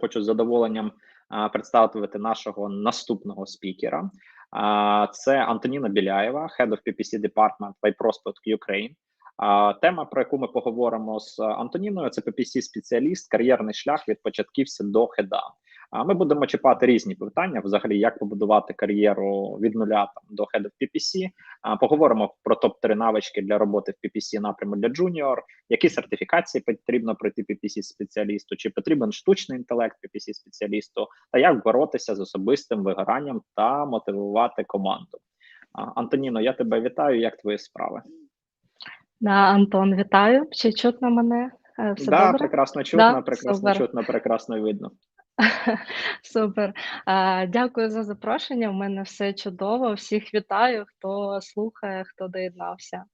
хочу з задоволенням представити нашого наступного спікера. А, Це Антоніна Біляєва, Head of PPC Department by Prospect Ukraine. Тема, про яку ми поговоримо з Антоніною, це PPC спеціаліст, кар'єрний шлях від початківця до хеда. А ми будемо чіпати різні питання, взагалі, як побудувати кар'єру від нуля там до Head of PPC. А, Поговоримо про топ 3 навички для роботи в PPC напряму для джуніор, які сертифікації потрібно пройти PPC спеціалісту, чи потрібен штучний інтелект PPC спеціалісту, та як боротися з особистим вигоранням та мотивувати команду. А, Антоніно, я тебе вітаю. Як твої справи? Да, Антон, вітаю. Чи чутно мене? Е, Все да, добре? прекрасно чутно, Да, прекрасно супер. чутно, прекрасно видно. Супер. Дякую за запрошення. У мене все чудово. Всіх вітаю, хто слухає, хто доєднався.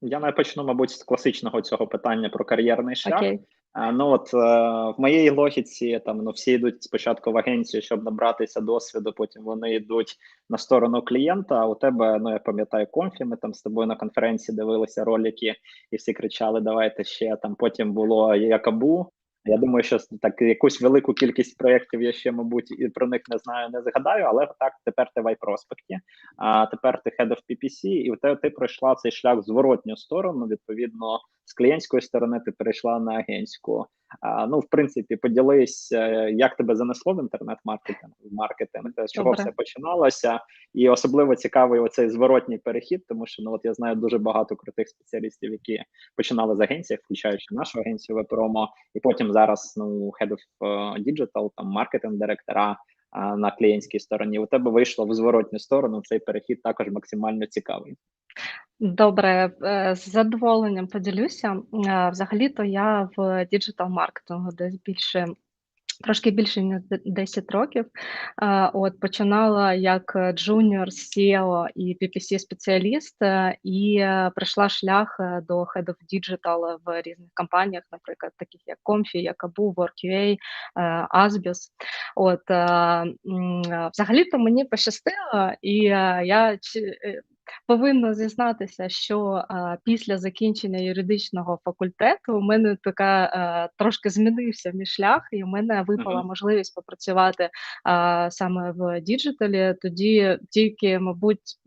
Я не почну, мабуть, з класичного цього питання про кар'єрний шлях. Окей. А, Ну от е, в моїй логіці там ну всі йдуть спочатку в агенцію, щоб набратися досвіду. Потім вони йдуть на сторону клієнта. А у тебе, ну я пам'ятаю, конфі. Ми там з тобою на конференції дивилися ролики, і всі кричали: Давайте ще там. Потім було Якабу. Я думаю, що так якусь велику кількість проєктів я ще, мабуть, і про них не знаю, не згадаю, але так тепер ти в iProspect, а тепер ти Head of PPC, і тебе ти пройшла цей шлях в зворотню сторону. Відповідно, з клієнтської сторони ти перейшла на агентську. А, ну, в принципі, поділись, е, як тебе занесло в інтернет-маркетинг, в маркетинг, з чого Добре. все починалося, і особливо цікавий оцей зворотній перехід, тому що ну от я знаю дуже багато крутих спеціалістів, які починали з агенції, включаючи нашу агенцію Вепромо, і потім зараз ну Head of е, Digital, там маркетинг директора на клієнтській стороні. У тебе вийшло в зворотню сторону. Цей перехід також максимально цікавий. Добре, е, з задоволенням поділюся. Е, Взагалі-то я в діджитал-маркетингу десь більше. Трошки більше ніж де- 10 років. Е, От починала як джуніор SEO і PPC спеціаліст, і пройшла шлях до Head of Digital в різних компаніях, наприклад, таких як Comfy, Якабу, WorkUA, е, Asbius. От взагалі-то мені пощастило, і я повинна зізнатися, що е, після закінчення юридичного факультету у мене така е, трошки змінився мій шлях, і в мене випала Мгм. можливість попрацювати е, саме в діджиталі. Тоді тільки, мабуть.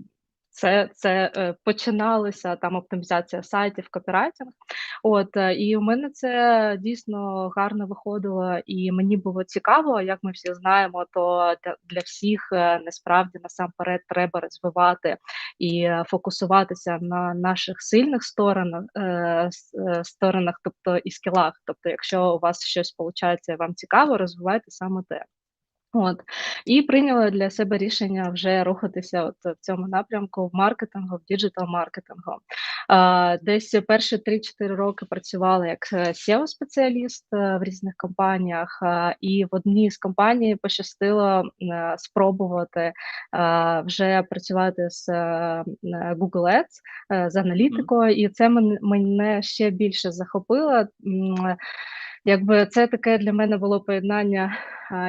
Це, це е, починалося там оптимізація сайтів, копірайтинг. От е, і у мене це дійсно гарно виходило, і мені було цікаво, як ми всі знаємо, то для, всіх е, насправді насамперед треба розвивати і фокусуватися на наших сильних сторонах, сторонах, тобто і скілах. Тобто, якщо у вас щось виходить, вам цікаво, розвивайте саме те. От і прийняла для себе рішення вже рухатися от в цьому напрямку в маркетингу, в діджитал маркетингу. Десь перші 3-4 роки працювала як seo спеціаліст в різних компаніях, і в одній з компаній пощастило е, спробувати е, вже працювати з е, Google Ads е, з аналітикою, і це мене ще більше захопило. Якби це таке для мене було поєднання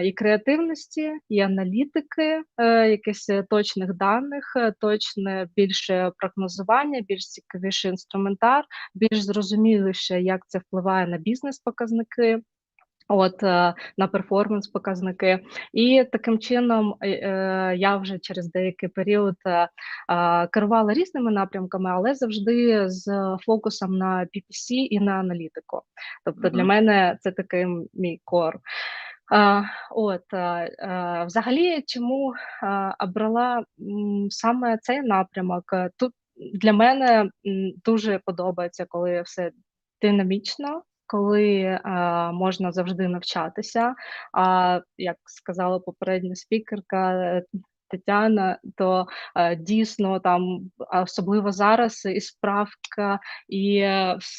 і креативності, і аналітики, е, якихось точних даних, е, точне більше прогнозування, більш цікавіший інструментар, більш зрозуміліше, як це впливає на бізнес-показники. От е, на перформанс показники, і таким чином е, е, я вже через деякий період керувала різними напрямками, але завжди з фокусом на PPC і на аналітику. Тобто для мене це такий мій кор. От взагалі, чому обрала саме цей напрямок? Тут для мене дуже подобається, коли все динамічно, коли е, можна завжди навчатися. А як сказала попередня спікерка. е, Тетяна, то е, дійсно там, особливо зараз, і справка, і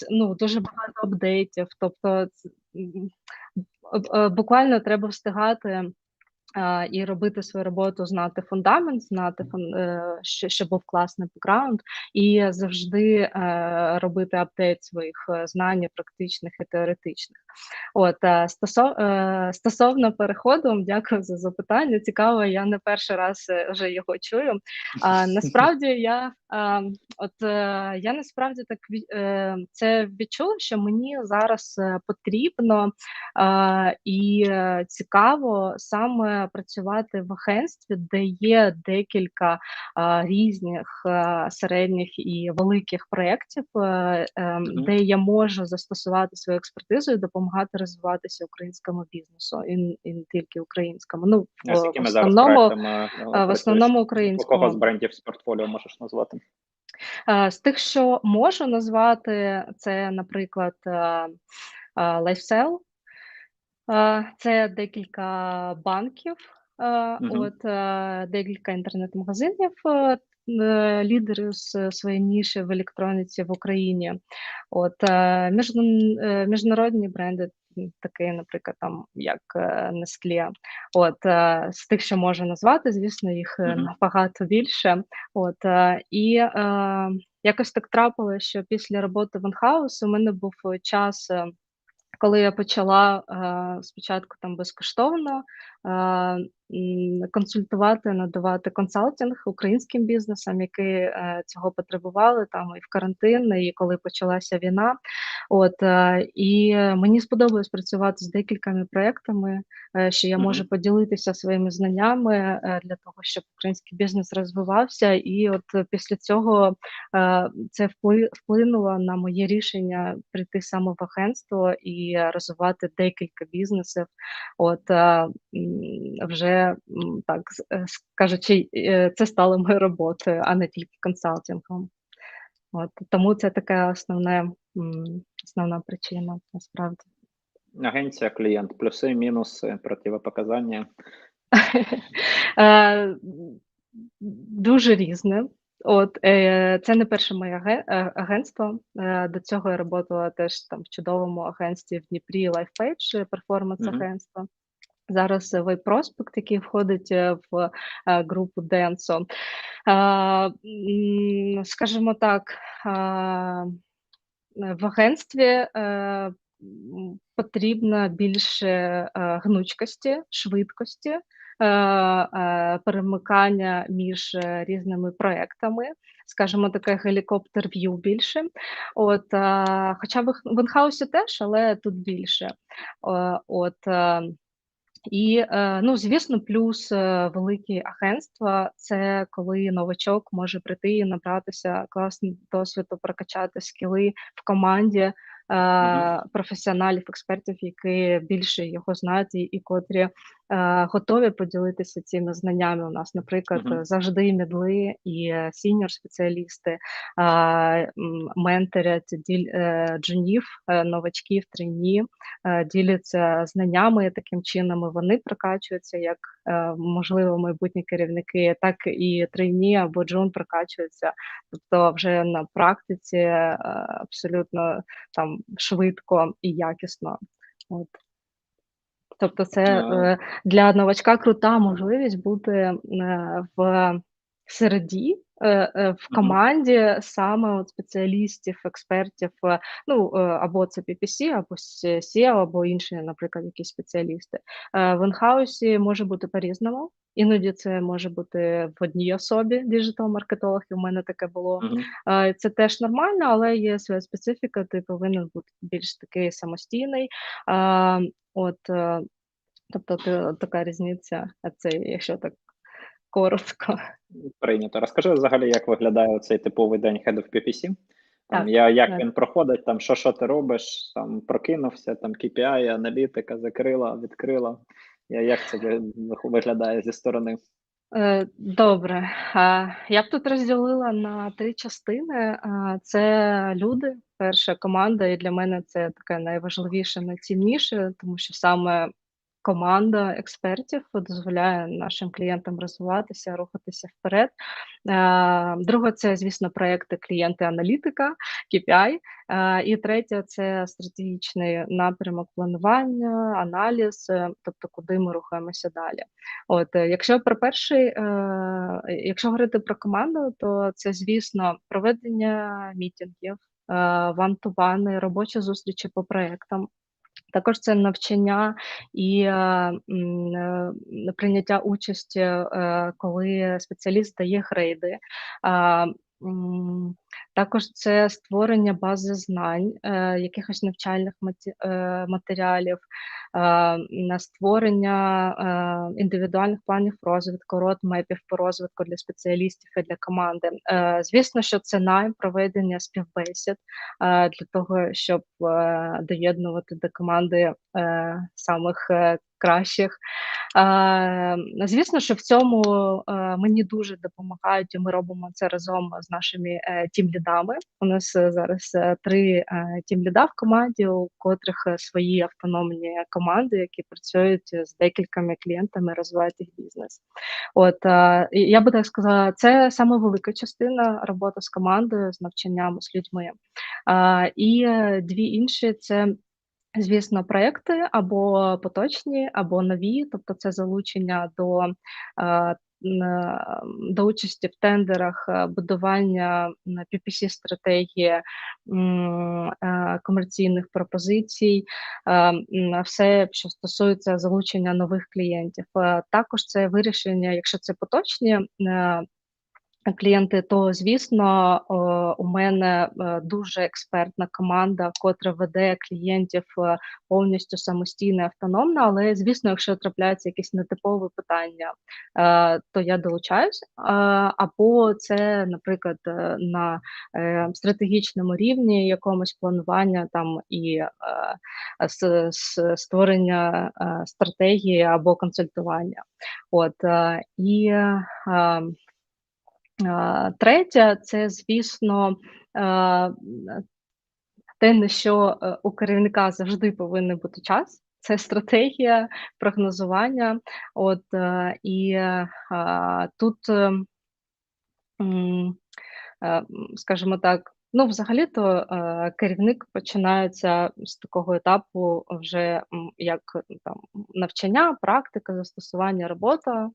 ну, дуже багато апдейтів. Тобто, буквально треба встигати і робити свою роботу, знати фундамент, знати фун е, що був класний бекграунд, і завжди, е, робити апдейт своїх, е, знань практичних і теоретичних. От, стосов стосовно переходу, дякую за запитання. Цікаво, я не перший раз, вже його чую. А, насправді я, от, я насправді так це відчула, що мені зараз, потрібно, і цікаво саме працювати в агентстві, де є декілька, а, різних, а, середніх і великих проєктів, е, ем, де я можу застосувати свою експертизу і допомагати розвиватися українському бізнесу, і і не тільки українському. Ну, в в основному проектами, е, в основному У кого з брендів з портфоліо можеш назвати? Е, з тих, що можу назвати, це, наприклад, е, е, LifeSell. Е, це декілька банків, е, Мгм. от, е, декілька інтернет-магазинів, е, е, лідери з своєї ніші в електроніці в Україні. От, е, міжн е, міжнародні бренди, м, такі, наприклад, там, як, е, Nestlé. От, е, з тих, що можу назвати, звісно, їх, е, Мгм. набагато більше. От, е, і, е, якось так трапилось, що після роботи в in-house у мене був час, е, коли я почала, е, спочатку там безкоштовно, е, консультувати, надавати консалтинг українським бізнесам, які, е, цього потребували там і в карантин, і коли почалася війна. От, е, і мені сподобалось працювати з декількома проектами, е, що я можу поділитися своїми знаннями, для того, щоб український бізнес розвивався. І от після цього, це впли вплинуло на моє рішення прийти саме в агентство і розвивати декілька бізнесів. От, вже, так е, скажучи, е, це стало моєю роботою, а не тільки консалтингом. От, тому це таке основне, основна причина насправді. Агенція, клієнт, плюси, мінуси, противопоказання. Е, дуже різне. От, це не перше моє агентство. До цього я роботала теж там в чудовому агентстві в Дніпрі LifePage, перформанс-агентство. Зараз Way Prospect, який входить, е, в, е, групу. А, м, скажімо так, е, в агентстві, е, потрібно більше, е, гнучкості, швидкості, е, е, перемикання між, е, різними проектами, скажімо, таке гелікоптер-в'ю більше. От, хоча в в теж, але тут більше. Е, от, е, і, е, ну, звісно, плюс, е, великі агентства- це коли новачок може прийти і набратися класний досвід, прокачати скіли в команді, е, професіоналів, експертів, які більше його знають і котрі, готові поділитися цими знаннями. У нас, наприклад, е, завжди мідли і, е, сіньор-спеціалісти, а, менторять е, джунів, е, новачків, трейні, е, діляться знаннями. Таким чином вони прокачуються як, е, можливо, майбутні керівники, так і трейні або джун прокачуються, тобто вже на практиці, е, абсолютно там швидко і якісно. От. Тобто це, Е для новачка крута можливість бути, е, в середі, е, е, в команді саме от спеціалістів, експертів, е, ну, е, або це PPC, або SEO, або інші, наприклад, якісь спеціалісти. Е, в in-house може бути по-різному. Іноді це може бути в одній особі діджитал-маркетолог, і в мене таке було. Мгм. Е, це теж нормально, але є своя специфіка, ти повинен бути більш такий самостійний. От, е, тобто така різниця, а це якщо так коротко. Прийнято. Розкажи взагалі, як виглядає оцей типовий день Head of PPC? Там Так, я як так. він проходить, там що що ти робиш, там прокинувся, там KPI, аналітика, закрила, відкрила. Я як це виглядає зі сторони? Е, добре. Я б тут розділила на 3 частини. Це люди, перша команда, і для мене це таке найважливіше, найцінніше, тому що саме команда експертів дозволяє нашим клієнтам розвиватися, рухатися вперед. Е, друге, це, звісно, проекти клієнти-аналітика, KPI. Е, і третє це стратегічний напрямок планування, аналіз, е, тобто куди ми рухаємося далі. От, якщо про перший, якщо говорити про команду, то це, звісно, проведення мітингів, ван-ту-вани, робочі зустрічі по проектам. Також це навчання і е, е, прийняття участі, е, коли спеціаліст дає грейди. Також це створення бази знань, е, якихось навчальних е, матеріалів, е, на створення індивідуальних планів розвитку, родмепів по розвитку для спеціалістів і для команди. Звісно, що це найм проведення співбесід для того, щоб доєднувати до команди самих кращих. Звісно, що в цьому е, мені дуже допомагають, і ми робимо це разом з нашими е, тім-лідами. У нас е, зараз три тім-ліда в команді, у котрих свої автономні команди, які працюють з декількома клієнтами, розвивають їх бізнес. От я би так сказала, це саме велика частина роботи з командою, з навчанням з людьми. І дві інші це. Звісно, проекти або поточні, або нові, тобто це залучення до е, до участі в тендерах, е, будування ppc стратегії е, комерційних пропозицій, все, що стосується залучення нових клієнтів. Також це вирішення, якщо це поточні клієнти, то звісно, у мене е, дуже експертна команда, котра веде клієнтів е, повністю самостійно, автономно. Але звісно, якщо трапляються якісь нетипові питання, е, то я долучаюсь. Або це, наприклад, на стратегічному рівні якомусь планування там і створення стратегії або консультування. От і Третє, це, звісно, те, на що е, у керівника завжди повинен бути час. Це стратегія прогнозування. От е, і тут, скажімо так, Ну, взагалі-то е, керівник починається з такого етапу, вже як там навчання, практика, застосування, робота.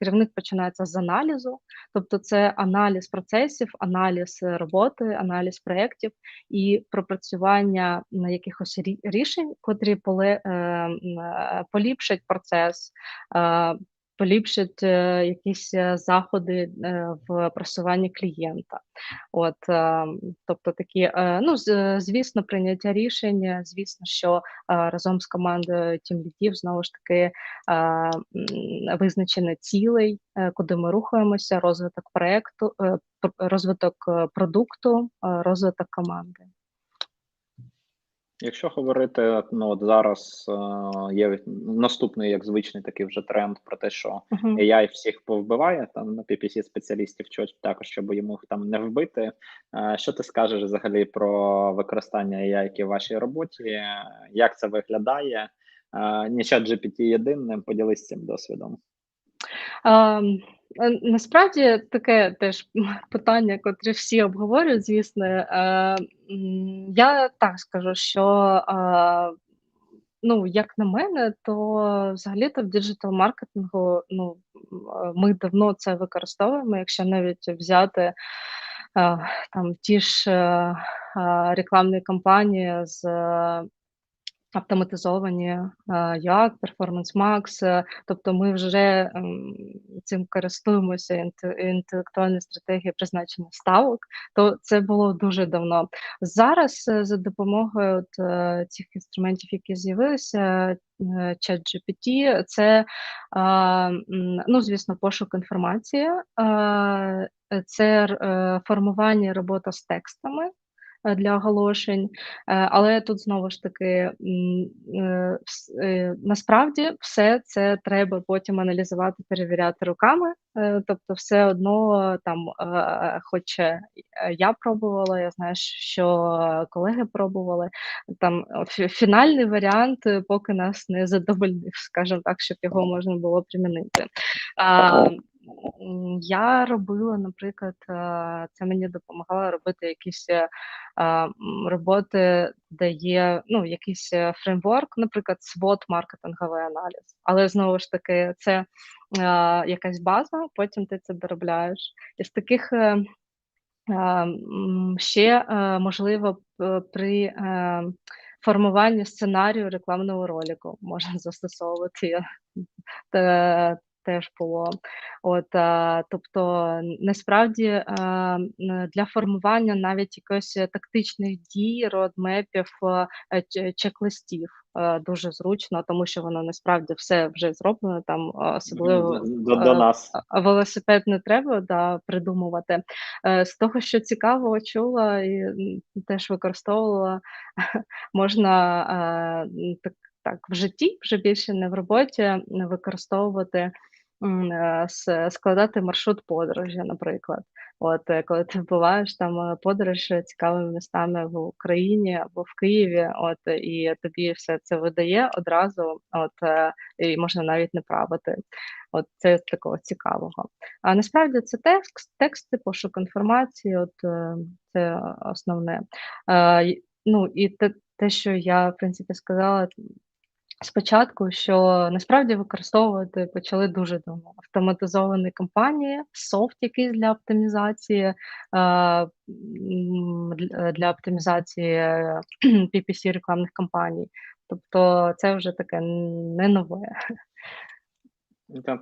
Керівник починається з аналізу, тобто це аналіз процесів, аналіз роботи, аналіз проєктів і пропрацювання на якихось рішень, котрі поле, е, е, поліпшать процес, поліпшить е, якісь е, заходи е, в просуванні клієнта. От, Тобто такі, ну, звісно, прийняття рішення, звісно, що разом з командою тім лідів знову ж таки визначення цілей, куди ми рухаємося, розвиток проєкту, розвиток продукту, розвиток команди. Якщо говорити, ну от зараз е, є наступний як звичний такий вже тренд про те, що uh-huh. AI всіх повбиває там на PPC спеціалістів, що також щоб йому там не вбити. Е, що ти скажеш взагалі про використання AI в вашій роботі? Як це виглядає? Е, не чат GPT єдиним, поділись цим досвідом. Um... Насправді таке теж питання, котре всі обговорюють, звісно. Е, Я так скажу, що е, ну, як на мене, то взагалі-то в діджитал-маркетингу ну, ми давно це використовуємо, якщо навіть взяти е, там ті ж е, рекламні кампанії з Автоматизовані е, як Performance Max, е, тобто ми вже ем, цим користуємося інтелектуальні стратегії призначення ставок, то це було дуже давно. Зараз е, за допомогою от, цих інструментів, які з'явилися, ChatGPT, це ну, звісно, пошук інформації, це формування робота з текстами. Е, для оголошень. Е, але тут знову ж таки насправді все це треба потім аналізувати, перевіряти руками. Тобто, все одно там, хоч я пробувала, я знаю, що колеги пробували. Там фінальний варіант поки нас не задовольнив, скажімо так, щоб його можна було примінити. Я робила, наприклад, е, це мені допомагало робити якісь е, роботи, де є ну, якийсь е, фреймворк, наприклад, SWOT маркетинговий аналіз. Але знову ж таки, це якась база, потім ти це доробляєш. Із таких ще можливо при формуванні сценарію рекламного ролику можна застосовувати теж було. От, а, Тобто, насправді а, для формування навіть якихось тактичних дій, родмепів, чек-листів дуже зручно, тому що воно насправді все вже зроблено. Там особливо до, до нас велосипед не треба да, придумувати. Е, з того, що цікаво чула і теж використовувала, можна так. Так, в житті вже більше не в роботі використовувати Е, складати маршрут подорожі, наприклад. От е, коли ти буваєш там е, подорож цікавими містами в Україні або в Києві, от і тобі все це видає одразу, от і можна навіть не правити. От це такого цікавого. А насправді це текст, тексти, пошук інформації, от це основне. Ну і те, те, що я в принципі сказала, спочатку, що насправді використовувати почали дуже давно. Автоматизовані кампанії, софт якийсь для оптимізації, для оптимізації PPC рекламних кампаній. Тобто це вже таке не нове.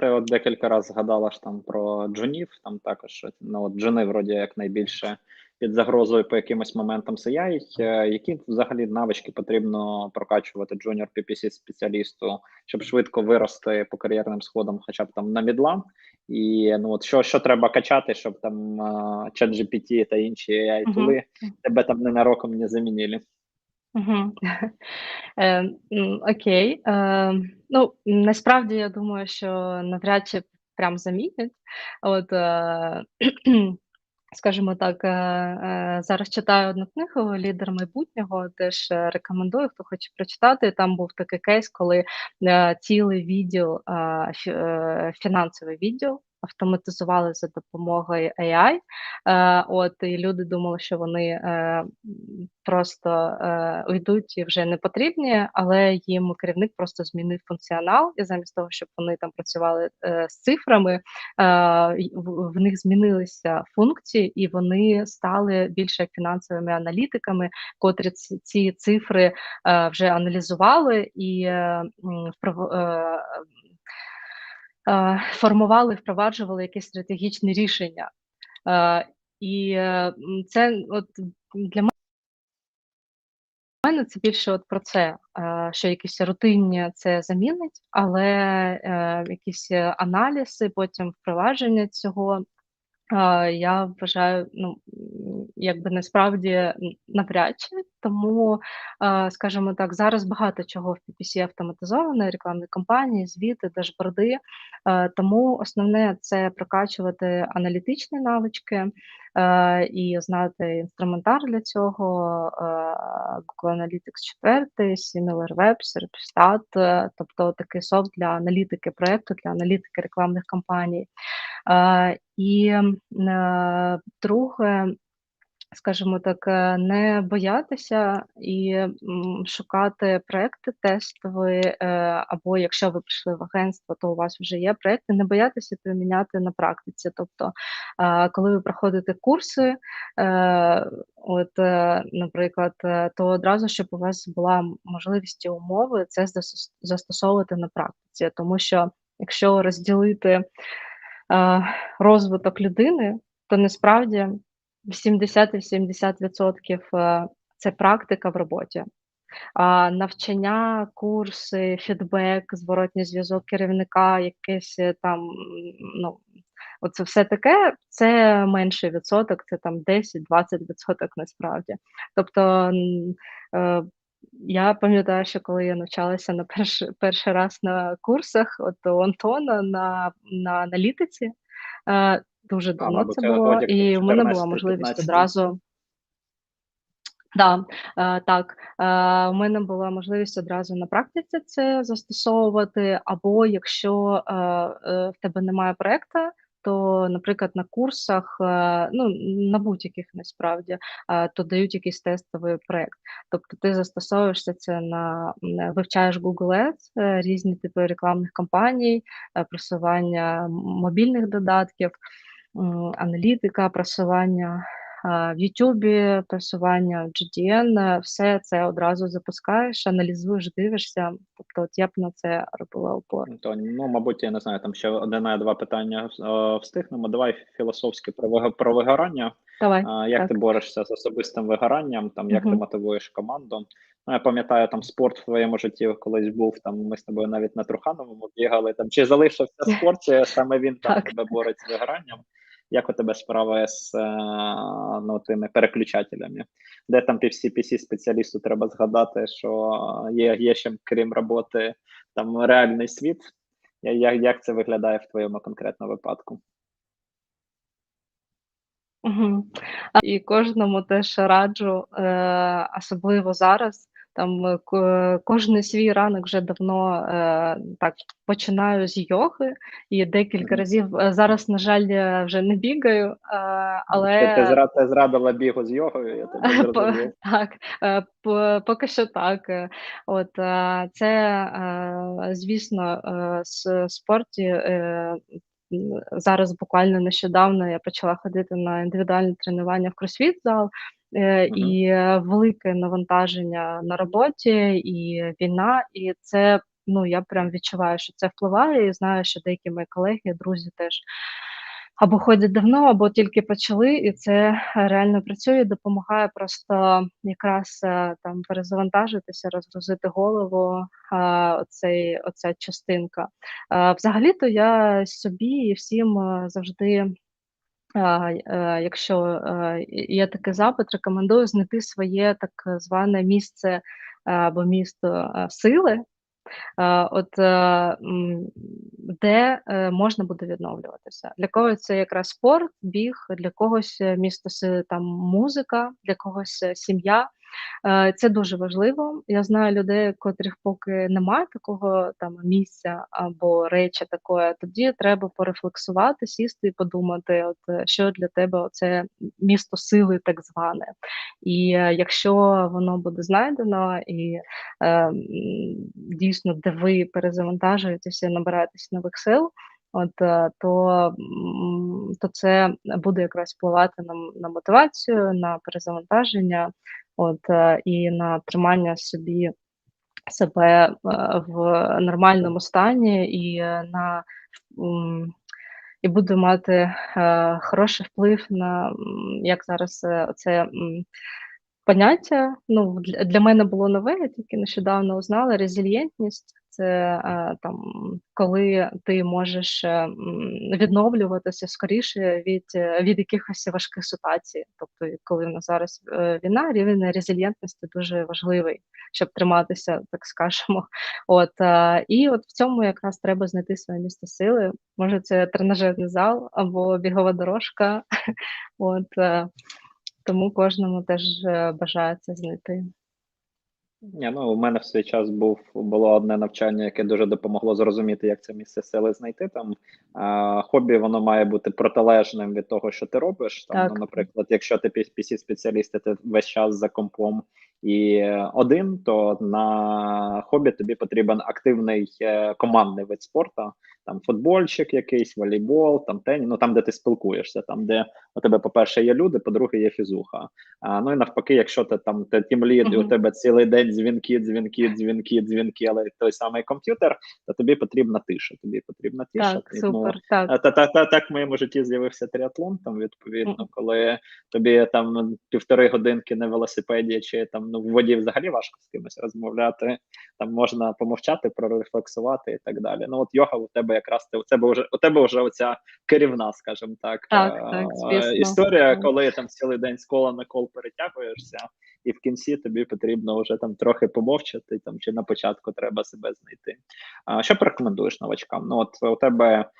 Ти от декілька разів згадала ж там про джунів, там також ну, от джуни вроді як найбільше під загрозою по якимось моментам сіяють. Е, які взагалі навички потрібно прокачувати джуніор PPC спеціалісту, щоб швидко вирости по кар'єрним сходам, хоча б там на мідла? І ну от що що треба качати, щоб там чат uh, GPT та інші ai тули uh -huh. тебе там ненароком не замінили? Угу. Е, Окей. Е, Ну, насправді я думаю, що навряд чи прям замінять. От е, Скажімо так, е, е, зараз читаю одну книгу Лідер майбутнього. Теж е, рекомендую, хто хоче прочитати. Там був такий кейс, коли цілий відділ, фінансовий відділ автоматизували за допомогою AI. Е, От і люди думали, що вони е, просто е, уйдуть і вже не потрібні, але їм керівник просто змінив функціонал, і замість того, щоб вони там працювали е, з цифрами, е, в, в них змінилися функції, і вони стали більше фінансовими аналітиками, котрі ці, ці цифри е, вже аналізували і е, е, формували, впроваджували якісь стратегічні рішення. Е, і е, це от для мене це більше от про це, що якісь рутинні це замінить, але якісь аналізи, потім впровадження цього я вважаю, ну якби насправді навряд чи тому, скажімо так, зараз багато чого в PPC автоматизовано, рекламні кампанії, звіти, дашборди. Тому основне це прокачувати аналітичні навички і знати інструментар для цього. Google Analytics 4, SimilarWeb, SERPstat, тобто такий софт для аналітики проєкту, для аналітики рекламних кампаній. І е, друге, скажімо так, е, не боятися і шукати проекти тестові, е, або якщо ви прийшли в агентство, то у вас вже є проекти, не боятися приміняти на практиці. Тобто, коли ви проходите курси, от, наприклад, то одразу, щоб у вас була можливість і умови це застосовувати на практиці, тому що якщо розділити розвиток людини, то насправді 80-70% е, це практика в роботі. Навчання, курси, фідбек, зворотній зв'язок керівника, якесь е, там ну, оце все таке, це менший відсоток, це там 10-20% насправді. Тобто е, я пам'ятаю, що коли я навчалася на перший перший раз на курсах, от у Антона на на аналітиці, дуже давно це було, і в мене була можливість одразу. Да, е, так, е, у мене була можливість одразу на практиці це застосовувати, або якщо е, е, в тебе немає проекту, то, наприклад, на курсах, е, ну на будь-яких насправді, е, то дають якийсь тестовий проект. Тобто ти застосовуєшся це на вивчаєш Google Ads, е, різні типи рекламних кампаній, е, просування мобільних додатків, аналітика, просування в Ютубі, просування в GDN, все це одразу запускаєш, аналізуєш, дивишся. Тобто, от я б на це робила упор. То, ну, мабуть, я не знаю, там ще одне-два питання е, встигнемо. Давай філософськи про, про вигорання. Давай. А, Як так. ти борешся з особистим вигоранням? Там як ти мотивуєш команду? Ну, я пам'ятаю, там спорт в твоєму житті колись був. Там ми з тобою навіть на Трухановому бігали. Там чи залишився спорт, чи саме він там Так. тебе бореться з вигоранням? Як у тебе справа з е, ну, тими переключателями? Де там PPC спеціалісту треба згадати, що є, є ще крім роботи, там реальний світ. Як, як це виглядає в твоєму конкретному випадку? А, І кожному теж раджу, е, особливо зараз. Там е, ко- кожний свій ранок вже давно е, так починаю з йоги і декілька разів е, зараз, на жаль, вже не бігаю, е, але Ти, ти, ти зрадила бігу з йогою, я тебе зрозумів. Так, е, поки що так. Е, От е, це, е, звісно, е, с- спорті. Е, Зараз буквально нещодавно я почала ходити на індивідуальне тренування в кросфіт-зал, е, Мгм. і е, велике навантаження на роботі, і війна, і це ну я прям відчуваю, що це впливає, і знаю, що деякі мої колеги, друзі теж або ходять давно, або тільки почали, і це реально працює, допомагає просто якраз е, там перезавантажитися, розгрузити голову. а, Оцей, оця частинка. Взагалі-то я собі і всім е, завжди. Е, Якщо е, є такий запит, рекомендую знайти своє так зване місце е, або місто е, сили, Е, от, е, де е, можна буде відновлюватися. Для когось це якраз спорт, біг, для когось е, місто там музика, для когось е, сім'я. Е, Це дуже важливо. Я знаю людей, котрих поки немає такого там місця або речі такої, тоді треба порефлексувати, сісти і подумати, от е, що для тебе це місто сили, так зване. І е, якщо воно буде знайдено і е, дійсно, де ви перезавантажуєтеся, набираєтесь нових сил, от е, то, то це буде якраз впливати на, на мотивацію, на перезавантаження, от і на тримання собі себе в нормальному стані і на і буде мати е, хороший вплив на як зараз е, це поняття. Ну, для, мене було нове, я тільки нещодавно узнала резильєнтність. Це е, там, коли ти можеш е, відновлюватися скоріше від, е, від якихось важких ситуацій. Тобто, коли в нас зараз війна, рівень резильєнтності дуже важливий, щоб триматися, так скажемо. От і от в цьому якраз треба знайти своє місце сили. Може, це тренажерний зал або бігова дорожка. От тому кожному теж е, бажаю це знайти. Ні, ну у мене в свій час був було одне навчання, яке дуже допомогло зрозуміти, як це місце сили знайти. Там а, хобі воно має бути протилежним від того, що ти робиш. Там, Так. ну, наприклад, якщо ти pc спеціаліст, ти весь час за компом і один, то на хобі тобі потрібен активний е, командний вид спорту, там футбольчик, якийсь волейбол, там теніс, ну там, де ти спілкуєшся, там де у тебе, по-перше, є люди, по-друге, є фізуха. А, ну і навпаки, якщо ти там ти тімлід, і у тебе цілий день дзвінки, дзвінки, дзвінки, дзвінки, але той самий комп'ютер, то тобі потрібна тиша. Тобі потрібна тиша. Так, І, ну, супер. Так. та, та, та, так в моєму житті з'явився тріатлон, там відповідно, коли тобі там півтори годинки на велосипеді чи там ну в воді взагалі важко з кимось розмовляти. Там можна помовчати, прорефлексувати і так далі. Ну от йога у тебе якраз ти у тебе вже у тебе вже оця керівна, скажімо так, Так, е, так, звісно. історія, коли там цілий день з кола на кол перетягуєшся, і в кінці тобі потрібно вже там трохи помовчати, там чи на початку треба себе знайти. А що порекомендуєш новачкам? Ну от у тебе.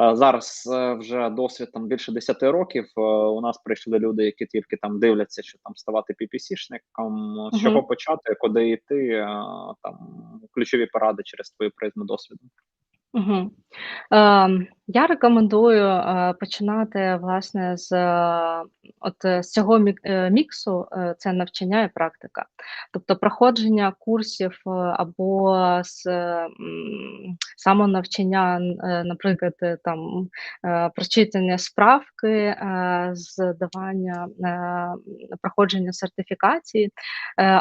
Е, Зараз е, вже досвід там більше 10 років. Е, У нас прийшли люди, які тільки там дивляться, що там ставати PPC-шником. З Мгм. чого почати, куди йти? е, Там ключові поради через твою призму досвіду. Мгм. Ем, я рекомендую, е, починати, власне, з, е, от, е, з цього мік е, міксу, е, це навчання і практика. Тобто проходження курсів, е, або з, м, самонавчання, е, наприклад, е, там, е, прочитання справки, е, здавання, е, проходження сертифікації, е,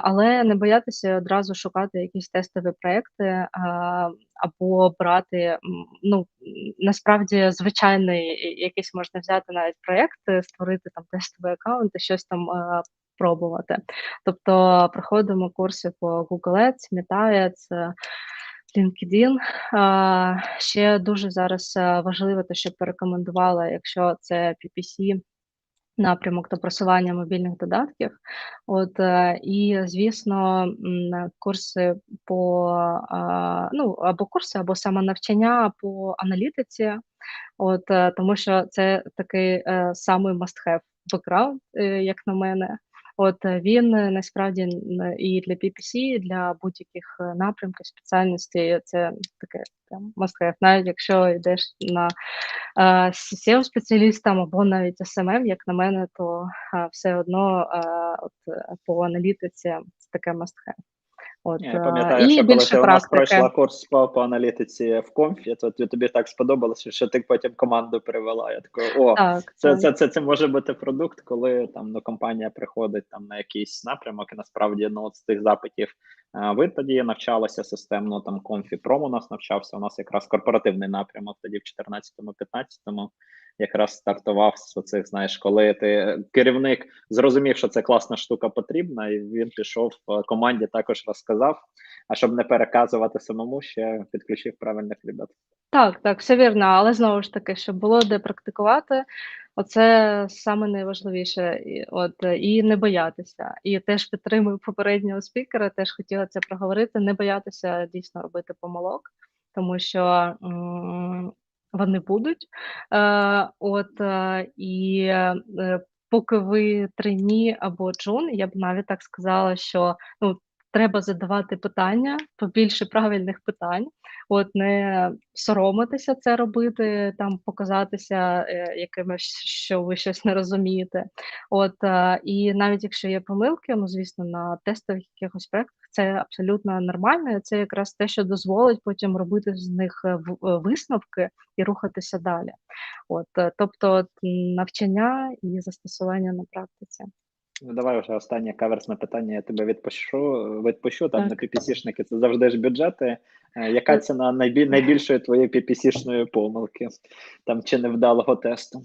але не боятися одразу шукати якісь тестові проекти, е, або брати, ну, насправді звичайний якийсь можна взяти навіть проєкт, е, створити там тестовий аккаунт і щось там, е, пробувати. Тобто проходимо курси по Google Ads, Meta Ads, е, LinkedIn. Ще дуже зараз, важливо те, що порекомендувала, якщо це PPC напрямок та просування мобільних додатків. От, е, і звісно, курси по, ну, або курси, або самонавчання по аналітиці. От, е, тому що це такий, е, самий must have бекграунд, як на мене. От, він, насправді, і для PPC, і для будь-яких, напрямків, спеціальностей це таке прям must. Навіть якщо йдеш на, е, с SEO-спеціалістом або навіть SMM, як на мене, то, все одно, от, по аналітиці це таке must have. От, Я пам'ятаю, що коли ти у нас пройшла курс по, по аналітиці в комфі, то тобі так сподобалося, що ти потім команду привела. Я такий, о, Так, це, так. це, це, це може бути продукт, коли там ну, компанія приходить там на якийсь напрямок, і насправді ну, з тих запитів е, ви тоді навчалися системно, там комфі пром у нас навчався. У нас якраз корпоративний напрямок тоді в 14-15 якраз стартував з оцих, знаєш, коли ти керівник зрозумів, що це класна штука потрібна, і він пішов е, команді, також розказав. А щоб не переказувати самому, ще підключив правильних ребят. Так, так, все вірно, але знову ж таки, щоб було де практикувати, оце саме найважливіше. І, от, е, і не боятися. І теж підтримую попереднього спікера, теж хотіла це проговорити, не боятися дійсно робити помилок, тому що м, вони будуть. Е, от, е, і е, поки ви трині або джун, я б навіть так сказала, що ну, треба задавати питання, побільше правильних питань. От не соромитися це робити, там показатися е, якимось, що ви щось не розумієте. От е, і навіть якщо є помилки, ну звісно, на тестових якихось проектах це абсолютно нормально. Це якраз те, що дозволить потім робити з них е, висновки і рухатися далі. От, тобто, навчання і застосування на практиці. Ну, давай вже останнє каверсне питання. Я тебе відпущу. Відпущу там Так. на PPC-шники це завжди ж бюджети. Е, Яка ціна найбіль... найбільшої твоєї PPC-шної помилки там чи невдалого тесту?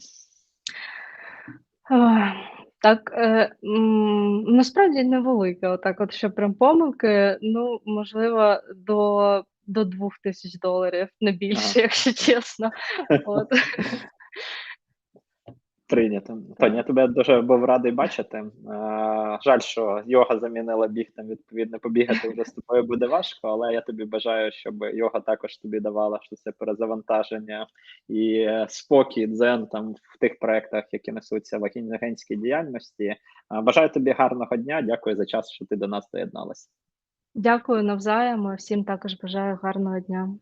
Так, е, м, насправді невелике. Отак, от що прям помилки, ну, можливо, до, до 2000 доларів, не більше, якщо чесно. От. Прийнято. Тоня, я тебе дуже був радий бачити. Е, жаль, що йога замінила біг, там відповідно побігати вже з тобою буде важко, але я тобі бажаю, щоб йога також тобі давала що це перезавантаження і е, спокій, дзен там в тих проектах, які несуться в агентській діяльності. Е, бажаю тобі гарного дня. Дякую за час, що ти до нас доєдналася. Дякую навзаєм. Всім також бажаю гарного дня.